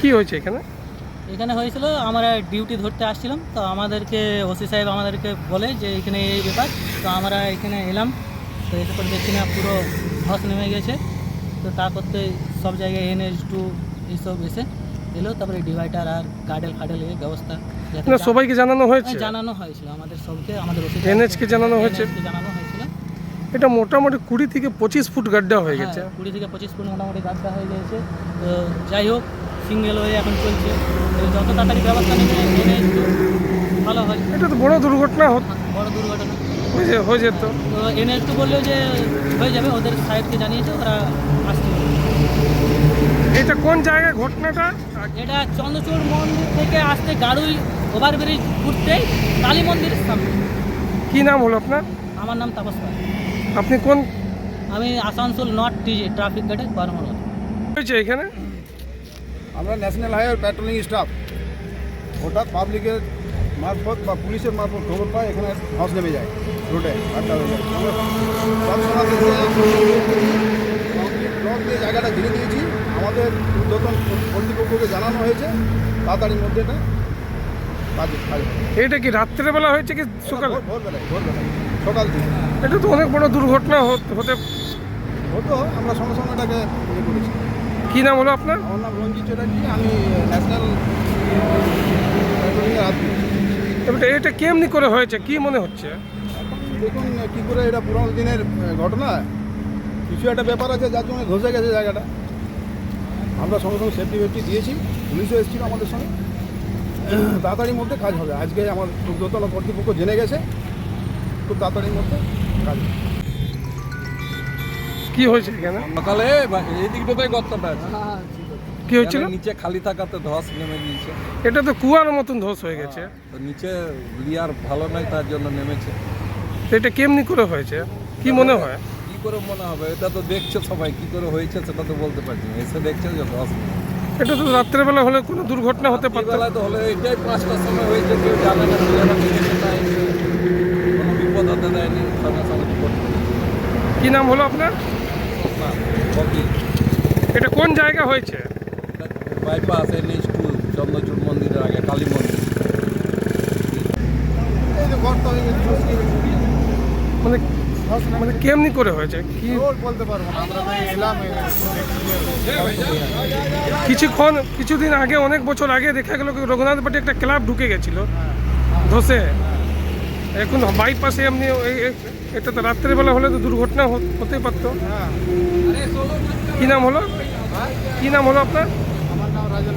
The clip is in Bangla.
কি হয়েছে এখানে? এখানে হয়েছিল আমরা ডিউটি ধরতে আসছিলাম তো আমাদেরকে ওসি সাহেব আমাদেরকে বলে যে এখানে এই ব্যাপার তো আমরা এখানে এলাম তো এসে পরে দেখছি না পুরো ধস নেমে গেছে তো তা করতে সব জায়গায় এন এনএইচ টু এইসব এসে এলো তারপরে ডিভাইডার আর গার্ডেল ফাডেল এই ব্যবস্থা না সবাইকে জানানো হয়েছে? হ্যাঁ, জানানো হয়েছিল আমাদের সবকে আমাদের ওসি NH জানানো হয়েছে? জানানো হয়েছিল। এটা মোটামুটি কুড়ি থেকে পঁচিশ ফুট গাড্ডা হয়ে গেছে। হ্যাঁ, কুড়ি থেকে পঁচিশ ফুট মোটামুটি গাড্ডা হয়ে গেছে তো যাই হোক সিঙ্গেল হয়ে এখন চলছে। যত তাড়াতাড়ি ব্যবস্থা নেবে এনে একটু ভালো হয়। এটা তো বড় দুর্ঘটনা হত- বড় দুর্ঘটনা। হয়ে হয়ে যেত। তো এনে একটু বললেও যে হয়ে যাবে ওদের সাহেবকে জানিয়েছে ওরা আসছে। এটা কোন জায়গায় ঘটনাটা? এটা চন্দ্রচূড় মন্দির থেকে আসতে গাড়ুই ওভারব্রিজ ঘুরতেই কালী মন্দিরের সামনে। কি নাম হলো আপনার? আমার নাম তাপস পাল। আপনি কোন আমি আসানসোল নর্থ টিজে ট্রাফিক গার্ডে কর্মরত হয়েছে এখানে? আমরা ন্যাশনাল হাইওয়ে প্যাট্রোলিং স্টাফ হঠাৎ পাবলিকের মারফত বা পুলিশের মারফত খবর পায় এখানে ধস নেমে যায় রোডে আড্ডা হয়ে যায় আমরা ব্লক দিয়ে জায়গাটা ঘিরে দিয়েছি। আমাদের ঊর্ধ্বতন কর্তৃপক্ষকে জানানো হয়েছে তাড়াতাড়ির মধ্যে এটা এটা কি রাত্রেবেলা হয়েছে কি সকালে? ভোর- ভোরবেলায় ভোরবেলায় সকাল থেকে। এটা তো অনেক বড় দুর্ঘটনা হত- হতে হতো আমরা সঙ্গে সঙ্গে এটাকে ইয়ে করেছি। কি নাম হলো আপনার? আমার নাম রঞ্জিত চ্যাটার্জি আমি ন্যাশনাল এটা কেমনি করে হয়েছে? কি মনে হচ্ছে? দেখুন কী করে এটা পুরোনো দিনের ঘটনা। কিছু একটা ব্যাপার আছে যার জন্য ধসে গেছে জায়গাটা। আমরা সঙ্গে সঙ্গে সেফটি ফেফটি দিয়েছি। পুলিশও এসেছিল আমাদের সঙ্গে। তাড়াতাড়ির মধ্যে কাজ হবে। আজকে আমার দোতলা কর্তৃপক্ষ জেনে গেছে। খুব তাড়াতাড়ির মধ্যে কাজ হবে। কি হয়েছে এখানে? সকালে এই দিকটাতে গর্তটা আছে। কি হয়েছিল? নিচে খালি থাকাতে ধস নেমে গিয়েছে। এটা তো কুয়ার মতন ধস হয়ে গেছে। তো নিচে লিয়ার ভালো নয় তার জন্য নেমেছে। এটা কেমনি করে হয়েছে? কি মনে হয়? কি করে মনে হবে? এটা তো দেখছে সবাই কি করে হয়েছে সেটা তো বলতে পারছি না। এসে দেখছে যে ধস এটা তো রাত্রেবেলা হলে কোনো দুর্ঘটনা হতে পারত। বেলায় তো হলে এটাই পাঁচটার সময় হয়েছে কেউ জানে না কোনো বিপদ হতে দেয়নি সঙ্গে সঙ্গে কি নাম হলো আপনার? এটা কোন জায়গা হয়েছে? বাইপাস এনএইচ টু চন্দ্রচূড় মন্দিরের আগে কালী মন্দির। মানে মানে কেমনি করে হয়েছে? কি ওর বলতে পারব না আমরা তো এলাম কিছুক্ষণ কিছুদিন আগে অনেক বছর আগে দেখা গেল কি রঘুনাথ বাটি একটা ক্লাব ঢুকে গেছিল। ধসে। এখন বাইপাসে আপনি এটা তো রাত্রেবেলা হলে তো দুর্ঘটনা হতে পারত। হ্যাঁ। কি নাম হলো? কি নাম হলো আপনার? আমার নাম রাজন